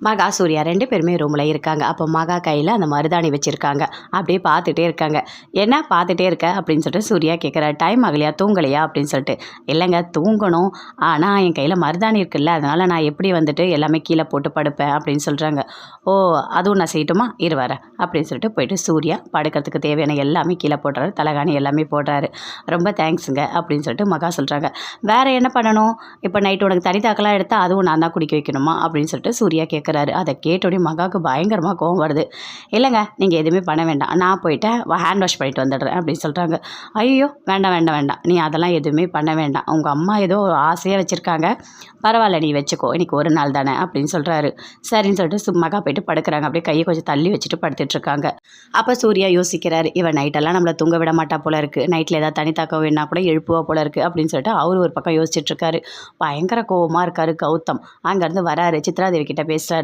மகா சூர்யா ரெண்டு பேருமே ரூமில் இருக்காங்க. அப்போ மகா கையில் அந்த மருதாணி வச்சுருக்காங்க. அப்படியே பார்த்துட்டே இருக்காங்க. என்ன பார்த்துட்டே இருக்க? அப்படின்னு சொல்லிட்டு சூர்யா கேட்குற டைம் ஆகலையா? தூங்கலையா? அப்படின்னு சொல்லிட்டு. இல்லைங்க தூங்கணும். ஆனால் என் கையில் மருதாணி இருக்குல்ல. அதனால் நான் எப்படி வந்துட்டு எல்லாமே கீழே போட்டு படுப்பேன்? அப்படின்னு சொல்கிறாங்க ஓ அதுவும் நான் செய்யட்டுமா? இருவார அப்படின்னு சொல்லிட்டு போயிட்டு சூர்யா படுக்கிறதுக்கு தேவையான எல்லாமே கீழே போடுறாரு. தலகாணி எல்லாமே போடுறாரு. ரொம்ப தேங்க்ஸுங்க. அப்படின்னு சொல்லிட்டு மகா சொல்கிறாங்க வேறு என்ன பண்ணணும்? இப்போ நைட்டு உனக்கு தனி தாக்கெல்லாம் எடுத்தால் அதுவும் நான் தான் குடிக்க வைக்கணுமா? அப்படின்னு சொல்லிட்டு சூர்யா கேட்குறாரு அதை கேட்டோடனே மகாவுக்கு பயங்கரமாக கோவம் வருது. இல்லைங்க நீங்கள் எதுவுமே பண்ண வேண்டாம். நான் போயிட்டு ஹேண்ட் வாஷ் பண்ணிட்டு வந்துடுறேன் அப்படின்னு சொல்கிறாங்க ஐயோ வேண்டாம் வேண்டாம் வேண்டாம். நீ அதெல்லாம் எதுவுமே பண்ண வேண்டாம். உங்கள் அம்மா ஏதோ ஆசையாக வச்சுருக்காங்க. பரவாயில்ல நீ வச்சுக்கோ. இன்றைக்கி ஒரு நாள் தானே அப்படின்னு சொல்கிறாரு சரின்னு சொல்லிட்டு சு- மகா போயிட்டு படுக்கிறாங்க. அப்படியே கையை கொஞ்சம் தள்ளி வச்சுட்டு படுத்துட்ருக்காங்க அப்போ சூர்யா யோசிக்கிறாரு இவன் நைட்டெல்லாம் நம்மளை தூங்க விட மாட்டா போல இருக்குது நைட்டில் ஏதாவது தனி தாக்க வேணா கூட எழுப்புவா போல இருக்குது அப்படின்னு சொல்லிட்டு அவர் ஒரு பக்கம் யோசிச்சுட்ருக்காரு பயங்கர கோவமாக இருக்காரு கௌதம். அங்கேருந்து வராரு. சித்ராதேவி கிட்டே பேசுகிறாரு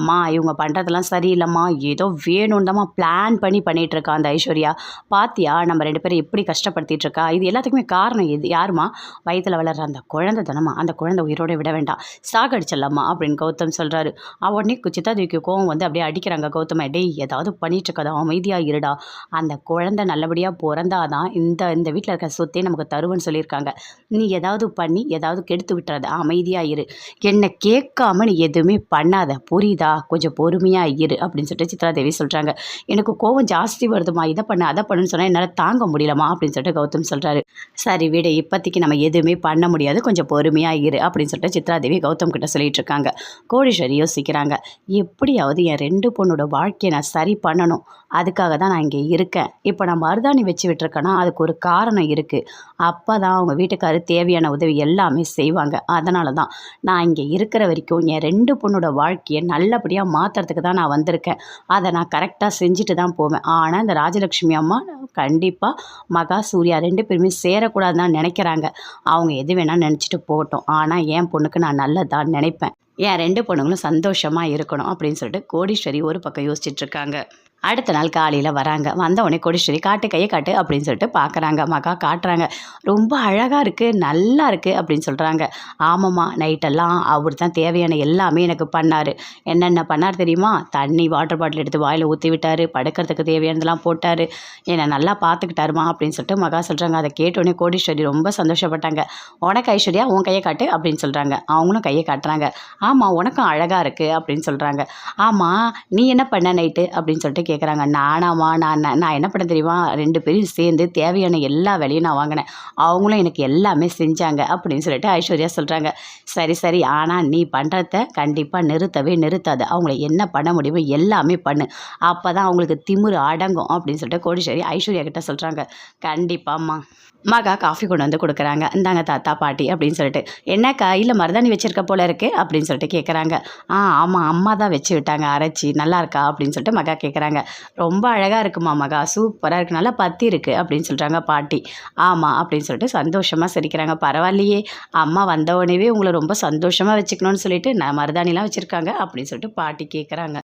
அம்மா இவங்க பண்ணுறதெல்லாம் சரியில்லைம்மா. ஏதோ வேணும்தாம்மா பிளான் பண்ணி பண்ணிகிட்ருக்கா இருக்கா அந்த ஐஸ்வர்யா. பாத்தியா நம்ம ரெண்டு பேரும் எப்படி கஷ்டப்படுத்திட்டு இருக்கா இது எல்லாத்துக்குமே காரணம் இது யாருமா வயித்துல வளர்ற அந்த குழந்தை தானம்மா. அந்த குழந்தை உயிரோடு விட வேண்டாம். சாகடிச்சிடலாமா அப்படின்னு கௌதம் சொல்கிறாரு உடனே சித்தாதேவிக்கு கோவம் வந்து அப்படியே அடிக்கிறாங்க கௌதம். டேய் ஏதாவது பண்ணிகிட்ருக்கதா அமைதியாக இருடா. அந்த குழந்தை நல்லபடியாக பிறந்தாதான் இந்த இந்த வீட்டில் இருக்க சொத்தே நமக்கு தருவன்னு சொல்லியிருக்காங்க. நீ ஏதாவது பண்ணி ஏதாவது கெடுத்து விட்டுறாத அமைதியாக இரு. என்னை கேட்காம நீ எதுவுமே பண்ணாத. புரியுதா? கொஞ்சம் பொறுமையாக இரு அப்படின்னு சொல்லிட்டு சித்ராதேவி சொல்கிறாங்க எனக்கு கோவம் ஜாஸ்தி வருதுமா இதை பண்ண அதை பண்ணுன்னு சொன்னால் என்னால் தாங்க முடியலமா அப்படின்னு சொல்லிட்டு கௌதம் சொல்கிறாரு சரி வீடு இப்போதைக்கு நம்ம எதுவுமே பண்ண முடியாது. கொஞ்சம் பொறுமையாக இரு அப்படின்னு சொல்லிட்டு சித்ராதேவி கௌதம் கிட்ட சொல்லிட்டு இருக்காங்க. கோடீஸ்வரி யோசிக்கிறாங்க எப்படியாவது என் ரெண்டு பொண்ணோட வாழ்க்கையை நான் சரி பண்ணணும். அதுக்காக தான் நான் இங்கே இருக்கேன். இப்போ நான் மருதாணி வச்சு விட்டுருக்கேன்னா அதுக்கு ஒரு காரணம் இருக்குது அப்போ தான் அவங்க வீட்டுக்காரர் தேவையான உதவி எல்லாமே செய்வாங்க. அதனால தான் நான் இங்கே இருக்கிற வரைக்கும் என் ரெண்டு பொண்ணோட வாழ்க்கையை நல்லபடியாக மாற்றுறதுக்கு தான் நான் வந்திருக்கேன். அதை நான் கரெக்டாக செஞ்சுட்டு தான் போவேன். ஆனால் இந்த ராஜலக்ஷ்மி அம்மா கண்டிப்பாக மகா சூர்யா ரெண்டு பேருமே சேரக்கூடாதுன்னு தான் நினைக்கிறாங்க. அவங்க எது வேணால் நினச்சிட்டு போகட்டும். ஆனால் என் பொண்ணுக்கு நான் நல்லதான் நினைப்பேன். என் ரெண்டு பொண்ணுங்களும் சந்தோஷமாக இருக்கணும் அப்படின்னு சொல்லிட்டு கோடீஸ்வரி ஒரு பக்கம் யோசிச்சுட்ருக்காங்க அடுத்த நாள் காலையில் வராங்க. வந்த உடனே கொடிஸ்வரி காட்டு கையை காட்டு அப்படின்னு சொல்லிட்டு பார்க்குறாங்க மகா காட்டுறாங்க. ரொம்ப அழகாக இருக்குது நல்லா இருக்குது அப்படின்னு சொல்கிறாங்க ஆமாம்மா நைட்டெல்லாம் அவர் தான் தேவையான எல்லாமே எனக்கு பண்ணார். என்னென்ன பண்ணார் தெரியுமா? தண்ணி வாட்டர் பாட்டில் எடுத்து வாயில் ஊற்றி விட்டார். படுக்கிறதுக்கு தேவையானதெல்லாம் போட்டார். என்னை நல்லா பார்த்துக்கிட்டாருமா அப்படின்னு சொல்லிட்டு மகா சொல்கிறாங்க அதை கேட்டோடனே கோடீஸ்வரி ரொம்ப சந்தோஷப்பட்டாங்க. உனக்கு ஐஸ்வர்யா உன் கையை காட்டு அப்படின்னு சொல்கிறாங்க அவங்களும் கையை காட்டுறாங்க. ஆமாம் உனக்கும் அழகாக இருக்குது அப்படின்னு சொல்கிறாங்க ஆமாம் நீ என்ன பண்ண நைட்டு அப்படின்னு சொல்லிட்டு கேட்குறாங்க நானாமா நான் நான் நான் என்ன பண்ண தெரியுமா? ரெண்டு பேரும் சேர்ந்து தேவையான எல்லா வேலையும் நான் வாங்கினேன். அவங்களும் எனக்கு எல்லாமே செஞ்சாங்க அப்படின்னு சொல்லிட்டு ஐஸ்வர்யா சொல்கிறாங்க சரி சரி. ஆனால் நீ பண்ணுறத கண்டிப்பாக நிறுத்தவே நிறுத்தாது. அவங்கள என்ன பண்ண முடியுமோ எல்லாமே பண்ணு. அப்போ தான் அவங்களுக்கு திமிரு அடங்கும் அப்படின்னு சொல்லிட்டு கோடீஸ்வரி ஐஸ்வர்யா கிட்ட சொல்கிறாங்க கண்டிப்பாம்மா. மகா காஃபி கொண்டு வந்து கொடுக்குறாங்க. இந்தாங்க தாத்தா பாட்டி அப்படின்னு சொல்லிட்டு. என்ன கையில் மருதாணி வச்சிருக்க போல இருக்கு? அப்படின்னு சொல்லிட்டு கேட்குறாங்க ஆ ஆமாம் அம்மா தான் வச்சு விட்டாங்க. அரைச்சி நல்லா இருக்கா? அப்படின்னு சொல்லிட்டு மகா கேட்குறாங்க ரொம்ப அழகாக இருக்குமா மகா. சூப்பராக இருக்கு. நல்லா பத்தி இருக்குது அப்படின்னு சொல்கிறாங்க பாட்டி. ஆமாம் அப்படின்னு சொல்லிட்டு சந்தோஷமாக சிரிக்கிறாங்க. பரவாயில்லையே அம்மா வந்த உடனேவே உங்களை ரொம்ப சந்தோஷமாக வச்சுக்கணும்னு சொல்லிட்டு நான் மருதாணிலாம் வச்சுருக்காங்க அப்படின்னு சொல்லிட்டு பாட்டி கேட்குறாங்க